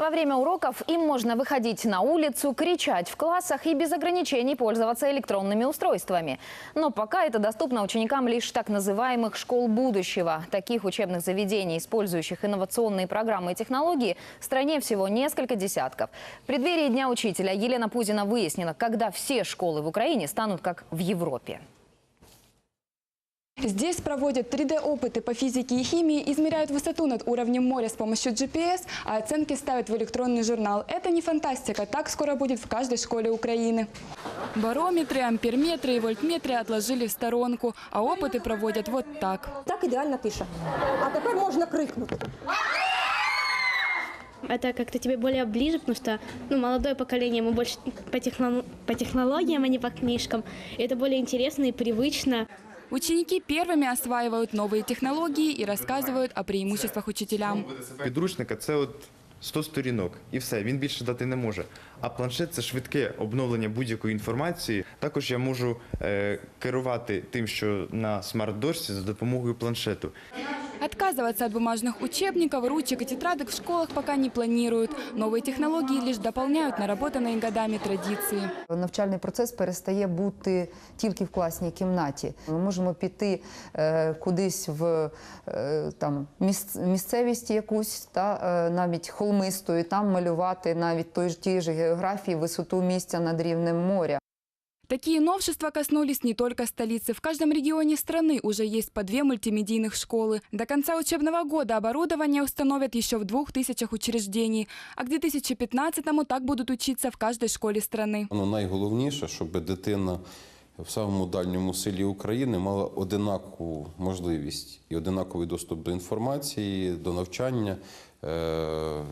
Во время уроков им можно выходить на улицу, кричать в классах и без ограничений пользоваться электронными устройствами. Но пока это доступно ученикам лишь так называемых школ будущего. Таких учебных заведений, использующих инновационные программы и технологии, в стране всего несколько десятков. В преддверии Дня учителя Елена Пузина выяснила, когда все школы в Украине станут как в Европе. Здесь проводят 3D-опыты по физике и химии, измеряют высоту над уровнем моря с помощью GPS, а оценки ставят в электронный журнал. Это не фантастика, так скоро будет в каждой школе Украины. Барометры, амперметры и вольтметры отложили в сторонку, а опыты проводят вот так. Так ідеально тиша. А тепер можна крикнути. это как-то тебе более ближе, потому что ну, молодое поколение, мы больше по, техно- по технологиям, а не по книжкам. И это более интересно и привычно. Ученики первыми осваивают новые технологии и рассказывают о преимуществах учителям. Підручника це от 100 сторінок і все, він більше дати не може. А планшет це швидке обновлення будь-якої інформації. Також я можу е, керувати тим, що на смарт-дошці за допомогою планшету. Отказываться от бумажных учебников, ручек и тетрадок в школах пока не планируют. Новые технологии лишь дополняют наработанные годами традиции. Навчальний процес перестає бути тільки в класній кімнаті. Ми можемо піти е, кудись в е, там, міс- місцевість якусь, та, е, навіть холмисту, і там малювати навіть той ж тій же географії висоту місця над рівнем моря. Такие новшества коснулись не только столицы. В каждом регионе страны уже есть по две мультимедийных школы. До конца учебного года оборудование установят еще в двух тысячах учреждений. А к 2015-му так будут учиться в каждой школе страны. Ну, найголовніше, щоб дитина в самому дальньому селі України мала одинакову можливість і одинаковий доступ до інформації, до навчання, е,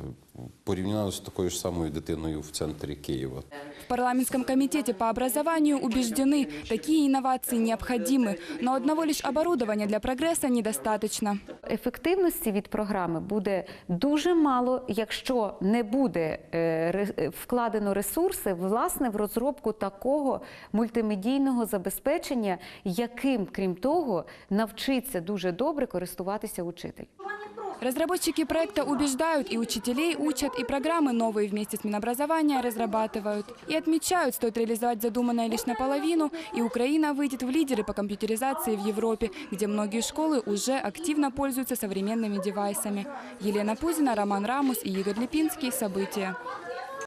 порівняно з такою ж самою дитиною в центрі Києва. В парламентском комитете по образованию убеждены, такие инновации необходимы, но одного лишь оборудования для прогресса недостаточно. ефективності від програми буде дуже мало, якщо не буде е, вкладено ресурси власне в розробку такого мультимедійного забезпечення, яким, крім того, навчиться дуже добре користуватися учитель. Разработчики проекта убеждают, и учителей учат, и программы новые вместе с Минобразования разрабатывают. И отмечают, стоит реализовать задуманное лишь наполовину, и Украина выйдет в лидеры по компьютеризации в Европе, где многие школы уже активно пользуются современными девайсами. Елена Пузина, Роман Рамус и Игорь Липинский. События.